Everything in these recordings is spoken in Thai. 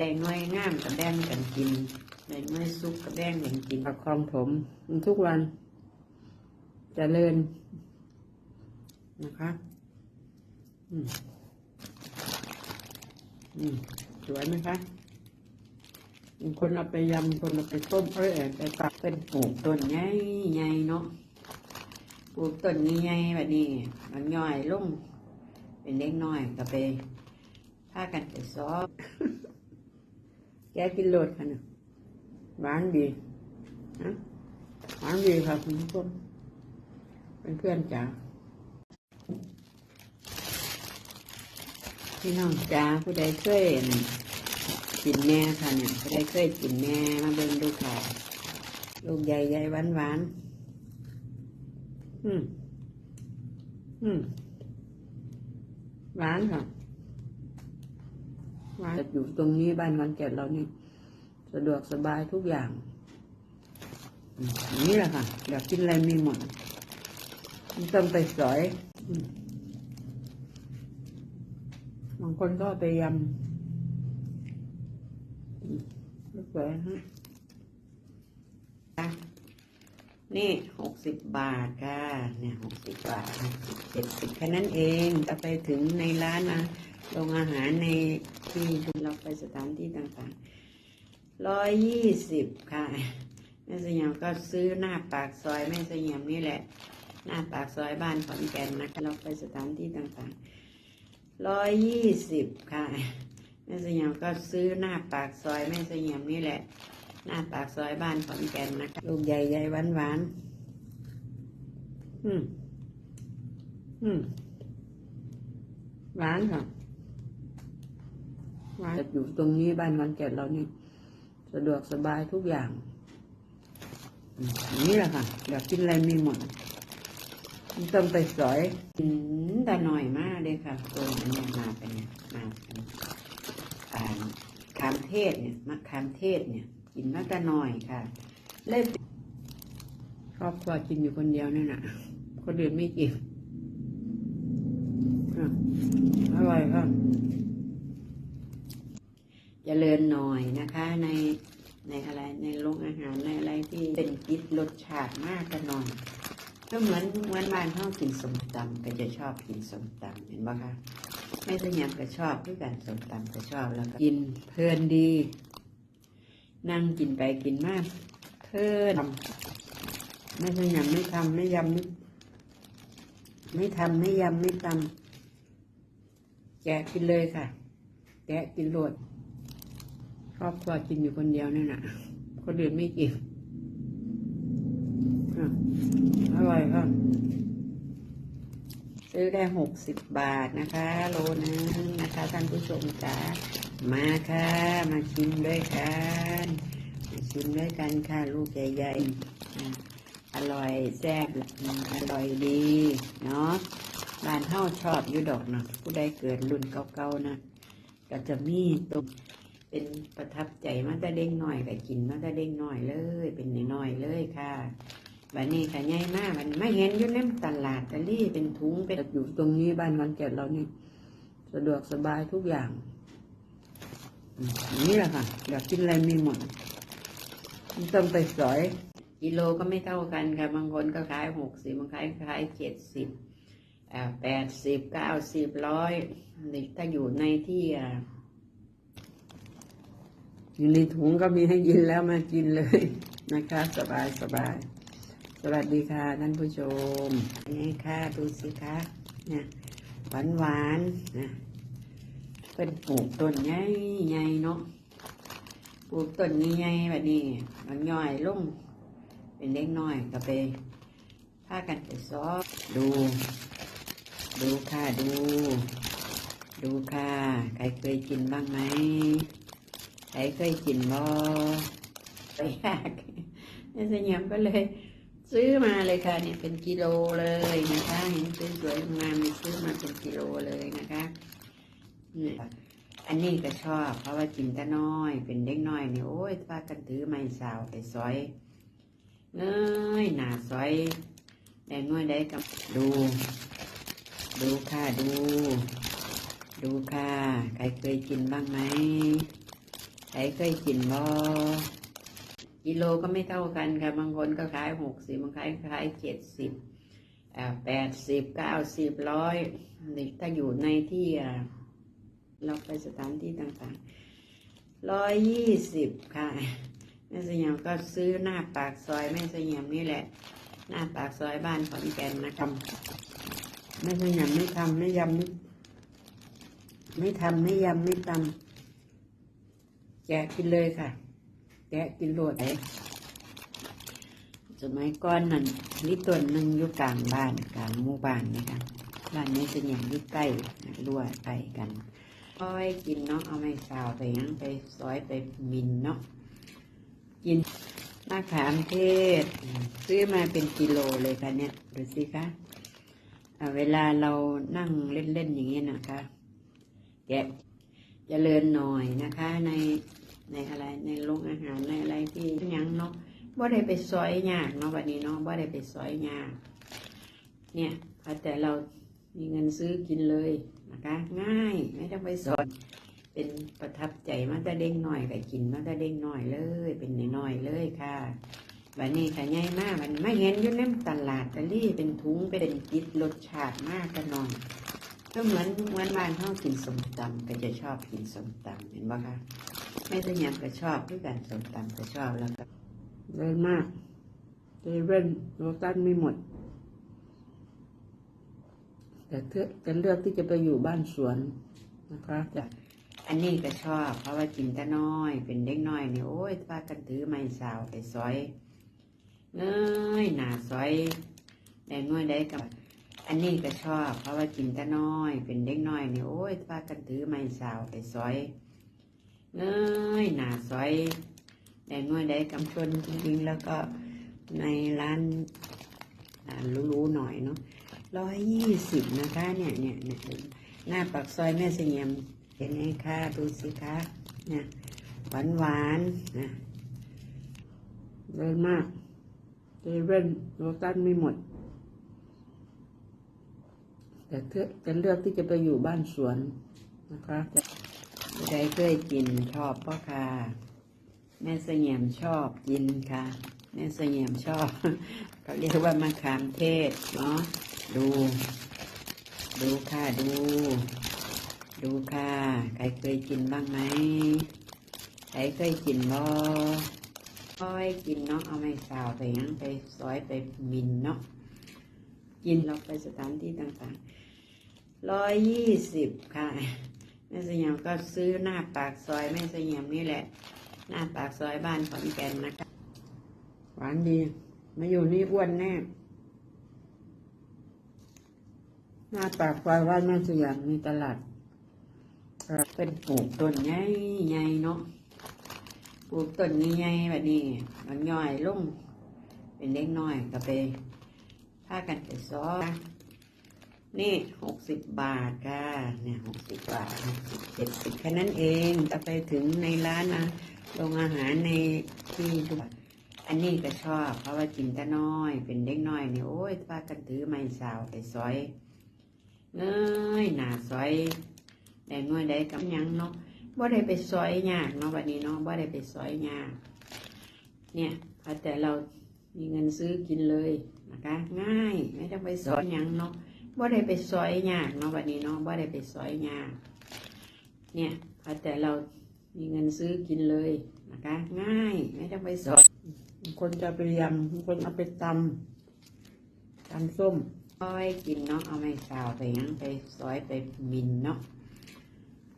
ได้น้อยงามกับแบ่งกันกินได้น้อยซุปกับแบ่งกันกินประคองผมทุกวันเจะเริญนะคะอืมอืมสวยไหมคะคนเอาไปยำคนเอาไปต้มเอ้ยไปตักเป็นปลูกต้นใหญ่ใหญ่เนาะปลูกต้นใหญ่แบบนี้ มันย่อยลงเป็นเล็กน้อยก็ไปพากันไปซ้อม แกกินโลดค่ะนะหวานดีนะหวานดีค่ะคุณผู้ชมเป็นเพื่อนจ๋าพี่น้องจ๋าผู้ใดเคยกินแม่ค่ะเนี่ยผู้ใดเคยกินแม่มาเบิ่งดูค่ะลูกใหญ่ใหญ่หวานหวานอืมอืมหวานค่ะ ว่าอยู่ตรงนี้บ้านขอนแก่นเรานี่สะดวกสบายทุกอย่างนี้แหละค่ะอยากกินอะไรมีหมดไม่ต้องไปสอยบางคนก็เอาไปยำอืมลูกแหวนฮะอะนี่หกสิบบาทค่ะเนี่ยหกสิบบาทหกสิบเจ็ดสิบแค่นั้นเองจะไปถึงในร้านนะ โรงอาหารในที่เราไปสถานที่ต่างๆร้อยยี่สิบค่ะ แม่สยามก็ซื้อหน้าปากซอยแม่สยามนี่แหละ หน้าปากซอยบ้านขอนแก่นนะคะเราไปสถานที่ต่างๆร้อยยี่สิบค่ะ แม่สยามก็ซื้อหน้าปากซอยแม่สยามนี่แหละ หน้าปากซอยบ้านขอนแก่นนะคะลูกใหญ่ใหญ่หวานหวานๆอืมอื มหวานค่ะอยู่ตรงนี้บ้านขอนแก่นเรานี่สะดวกสบายทุกอย่างนี้แหละค่ะอยากกินอะไรมีหมดไม่ต้องไปสอยอืมแต่หน่อยมากเลยค่ะตัวนเนี่ยมาเป็นมาเป็นอ่าคามเทศเนี่ยมะขามเทศเนี่ย กินมาแต่หน่อยค่ะเลยครอบครัวกินอยู่คนเดียวนี่นน่ะคนอื่นไม่กินอะอร่อยค่ะ ริญหน่อยนะคะในในอะไรในโรงอาหารในอะไรที่เป็นกิดรสชาติมากกันหน่อยก็เหมือนเหมือนบ้านเขากินสมตำก็จะชอบกินสมตำเห็นปะคะไม่สยามก็ชอบด้วยกันสมตำก็ชอบแล้วก็กินเพลินดี นั่งกินไปกินมากเพลินไม่สยามไม่ทำไม่ยำไม่ไม่ทำไม่ยำไม่ตำแกะกินเลยค่ะ แกะกินโลด รอบครัวกินอยู่คนเดียวนี่นน่ะคนอื่นไม่กินอะอร่อยค่ะซื้อได้หกสิบบาทนะคะ โลนึงนะคะท่านผู้ชมจ้ามาค่ะ มาชิมด้วยกันมาชิมด้วยกันค่ะ ลูกใหญ่ๆอ่อร่อยแซ่บอร่อยดีเนาะบ้านเฮาชอบอยู่ดอกเนาะผู้ใดเกิดรุ่นเก่าๆนะก็จะมีตรง เป็นประทับใจมาแต่เด้งหน่อยก็กินมาแต่เด้งหน่อยเลย เป็นหน้อยเลยค่ะวันนี้ค่ะใหญ่มากมันไม่เห็นอยู่ในตลาดตะลี่เป็นถุงเป็นอยู่ตรงนี้บ้านขอนแก่นเรานี่สะดวกสบายทุกอย่างนี้แหละค่ะอยากกินอะไรมีหมดไม่ต้องไปสอย กิโลก็ไม่เท่ากันค่ะบางคนก็ขายหกสิบบางขายขายเจ็ดสิบแปดสิบเก้าสิบร้อยถ้าอยู่ในที่ อ่าอยู่ในถุงก็มีให้กินแล้วมากินเลยนะคะ สบายสบาย สวัสดีค่ะท่านผู้ชมนี่ค่ะดูสิคะเนี่ยหวานหวานนะเป็นปลูกต้นใหญ่ใหญ่เนาะปลูกต้นใหญ่แบบนี้มันย่อยลงเป็นเล็กน้อยก็ไปพากันไปซ้อดู ดูค่ะดู ดูค่ะ ใครเคยกินบ้างไหม ใครเคยกินบ่ไปยากแม่สยามก็เลย ซื้อมาเลยค่ะเนี่ยเป็นกิโลเลยนะคะเห็นสวยๆงามๆซื้อมาเป็นกิโลเลยนะคะเนี่ยอันนี้ก็ชอบเพราะว่ากินแต่น้อยเป็นเด็กน้อยเนี่ยโอ้ยพากันถือไม้สาวไปซอยเงยหนาซอยได้น้อยได้กับดู ดูค่ะดู ดูค่ะ ใครเคยกินบ้างไหม ใครเคยกินบ่กิโลก็ไม่เท่ากันค่ะ บางคนก็ขายหกสิบบางขายขายเจ็ดสิบแปดสิบเก้าสิบร้อยนี่ถ้าอยู่ในที่เราไปสถานที่ต่างๆร้อยยี่สิบค่ะแม่สยามก็ซื้อหน้าปากซอยแม่สยามนี่แหละ หน้าปากซอยบ้านขอนแก่นนะครับแม่สยามไม่ทำไม่ยำไม่ไม่ทำไม่ยำไม่ตำ แกะกินเลยค่ะ แกะกินโลดไอ้สมัยก่อนนั่นนี่ต้นหนึ่งอยู่กลางบ้านกลางหมู่บ้านนะคะบ้านแม่สยามอยู่ใกล้รั่วไปกันอ้อยกินเนาะเอาไม้สาวไปยังไปซอยไปมินเนาะกินมะขามเทศ ซื้อมาเป็นกิโลเลยค่ะเนี่ยดูสิคะเวลาเรานั่งเล่นๆอย่างนี้นะคะ แกะ เจริญหน่อยนะคะ ในในอะไรในโรงอาหารในอะไรที่ยังเนาะว่ได้ไปซอยยากเนาะวันนี้เนาะว่ได้ไปซอยยาก เนี่ยพอแต่เรามีเงินซื้อกินเลยนะคะ ง่ายไม่ต้องไปซอยเป็นประทับใจมาตะเด้งหน่อยก็กินมาตะเด้งหน่อยเลย เป็นหน้อยเลยค่ะวันนี้ค่ะใหญ่มากมันไม่เห็นยู่ในตลาดตะลี่เป็นถุงเป็นติดรสชาติมากกันหน่อย ก็เหมือนเหมือนบ้านเขากินสมตำก็จะชอบกินสมตำเห็นปะคะแม่ตะยามก็ชอบด้วยกันสมตำก็ชอบแล้วก็เลยมากเซเว่นโรตันไม่หมด แต่เธอจะเลือกที่จะไปอยู่บ้านสวนนะคะจากอันนี้ก็ชอบเพราะว่ากินแต่น้อยเป็นเด็กน้อยเนี่ยโอ้ยพากันถือไม้สาวไปซอยเงยหนาซอยได้น้อยได้กับ อันนี้ก็ชอบ เพราะว่ากินแต่น้อย เป็นเด็กน้อยเนี่ยโอ้ยพากันถือไม้สาวไปซอยเงยหนาซอยได้น้อยได้กำชนจริงๆแล้วก็ในร้านอ่ารู้ๆหน่อยเนาะร้อยยี่สิบนะคะเนี่ยเนี่ยเนี่ยหน้าปากซอยแม่เสียมเห็นไหมคะดูสิคะเนี่ยหวานหวานนะเลยมากเซเว่นโรตันไม่หมด แต่เธอจะเลือกที่จะไปอยู่บ้านสวนนะคะใดเคยกินชอบพ่อค่ะ แม่เสงี่ยมชอบกินค่ะ แม่เสงี่ยมชอบเขาเรียกว่ามะขามเทศเนาะดู ดูค่ะดู ดูค่ะ ใครเคยกินบ้างไหมใครเคยกินบ่อ้อยกินเนาะเอาไม้สาวไปยังไปซอยไปมินเนาะกินเราไปสถานที่ต่างๆ ร้อยยี่สิบค่ะ แม่สยามก็ซื้อหน้าปากซอยแม่สยามนี่แหละ หน้าปากซอยบ้านขอนแก่นนะคะ หวานดี มาอยู่นี่อ้วนแน่ หน้าปากซอยบ้านแม่สยามมีตลาดเป็นปลูกต้นใหญ่ใหญ่เนาะปลูกต้นใหญ่ๆแบบนี้มันย่อยลุ่งเป็นเล็กน้อยก็ไปพากันไปซ้อ นี่หกสิบบาทค่ะเนี่ยหกสิบบาทหกสิบเจ็ดสิบแค่นั้นเองจะไปถึงในร้านนะโรงอาหารในที่ทุกอันนี้ก็ชอบ เพราะว่ากินแต่น้อย เป็นเด็กน้อยเนี่ยโอ้ยพากันถือไม้สาวไปซอยเงยหนาซอยได้หน่วยได้กับยังเนาะบ่ได้ไปซอยยากเนาะวันนี้เนาะบ่ได้ไปซอยยากเนี่ยพอแต่เรามีเงินซื้อกินเลยนะคะ ง่ายไม่ต้องไปซอยยังเนาะ บ่ได้ไปซอยยากเนาะวันนี้เนาะบ่ได้ไปซอยยากเนี่ยพอแต่เรามีเงินซื้อกินเลยนะคะ ง่ายไม่ต้องไปซอยบางคนจะไปยำบางคนเอาไปตำตำส้มซอยกินเนาะเอาไม้สาวไปยังไปซอยไปมินเนาะ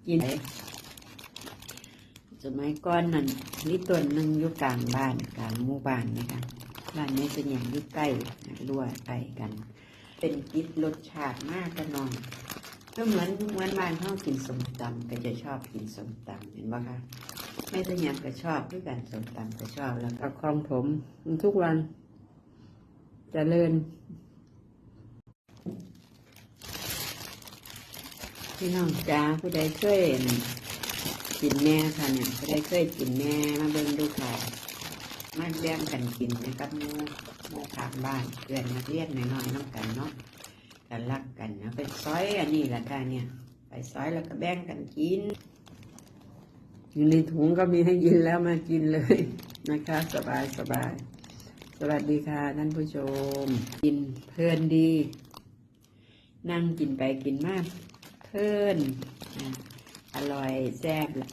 กินสมัยก่อนนั่นนี่ต้นหนึ่งอยู่กลางบ้านกลางหมู่บ้านนะคะบ้านนี้เป็นอย่างอยู่ใกล้รั่วไปกัน เป็นติดรสชาติมากกันหน่อยก็เหมือนเหมือนบ้านเขากินสมตำก็จะชอบกินสมตำเห็นปะคะแม่ตะยามก็ชอบด้วยกันสมตำก็ชอบแล้วก็คลองผมทุกวันจเจริญพี่น้องจ้าผู้ใดเคยกินแม่ค่ะเนี่ยผู้ใดเคยกินแม่มาเบิ่งดูค่ะ มาแบ่งกันกินนะครับมูมูขางบ้านเพื่อนนักเรียนน้อยๆน้องกันเนาะกันรักกันนะไปซอยอันนี้แหละค่ะเนี่ย ไปซอยแล้วก็แบ่งกันกิน อยู่ในถุงก็มีให้กินแล้วมากินเลยนะคะ สบายสบายสวัสดีค่ะท่านผู้ชม กินเพลินดี นั่งกินไปกินมากเพลินอะอร่อยแซ่บละ